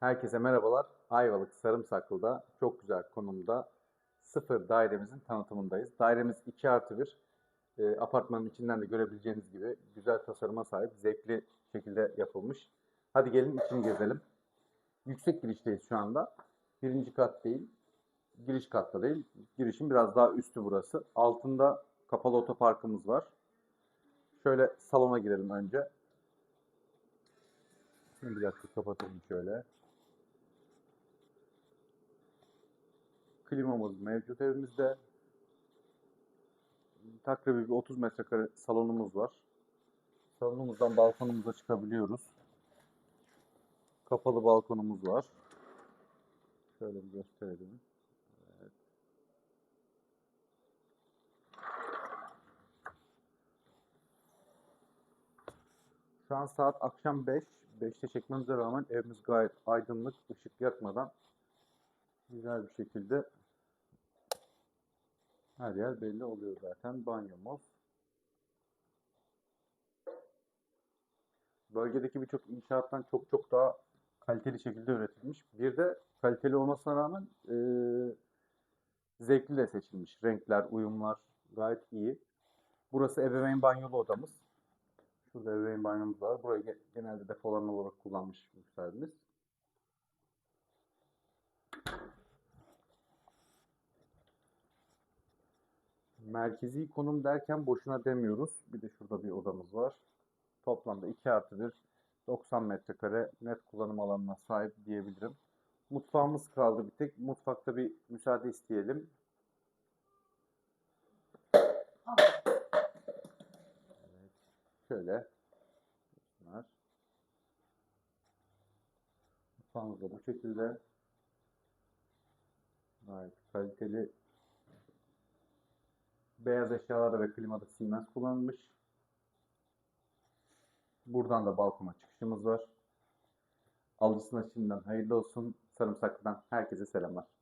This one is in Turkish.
Herkese merhabalar. Ayvalık Sarımsaklı'da çok güzel konumda sıfır dairemizin tanıtımındayız. Dairemiz 2 artı 1. E, apartmanın içinden de görebileceğiniz gibi güzel tasarıma sahip, zevkli şekilde yapılmış. Hadi gelin içini gezelim. Yüksek girişteyiz şu anda. Birinci kat değil, giriş katta değil. Girişin biraz daha üstü burası. Altında kapalı otoparkımız var. Şöyle salona girelim önce. Şimdi bir dakika kapatalım şöyle. Klimamız mevcut evimizde. Takribi bir 30 metrekare salonumuz var. Salonumuzdan balkonumuza çıkabiliyoruz. Kapalı balkonumuz var. Şöyle bir gösterelim. Evet. Şu an saat akşam 5. 5'te çekmemize rağmen evimiz gayet aydınlık, ışık yakmadan güzel bir şekilde her yer belli oluyor zaten. Banyomuz. Bölgedeki birçok inşaattan çok çok daha kaliteli şekilde üretilmiş. Bir de kaliteli olmasına rağmen eee, zevkli de seçilmiş. Renkler, uyumlar gayet iyi. Burası ebeveyn banyolu odamız. Şurada ebeveyn banyomuz var. Burayı ge- genelde depolanma olarak kullanmış müsaadeniz. Merkezi konum derken boşuna demiyoruz. Bir de şurada bir odamız var. Toplamda 2 artı 1, 90 metrekare net kullanım alanına sahip diyebilirim. Mutfağımız kaldı bir tek. Mutfakta bir müsaade isteyelim. Evet. Şöyle. Bunlar. Mutfağımız da bu şekilde. Gayet kaliteli. Beyaz eşyalarda ve klimada Siemens kullanılmış. Buradan da balkona çıkışımız var. Alıcısına şimdiden hayırlı olsun. Sarımsaklı'dan herkese selamlar.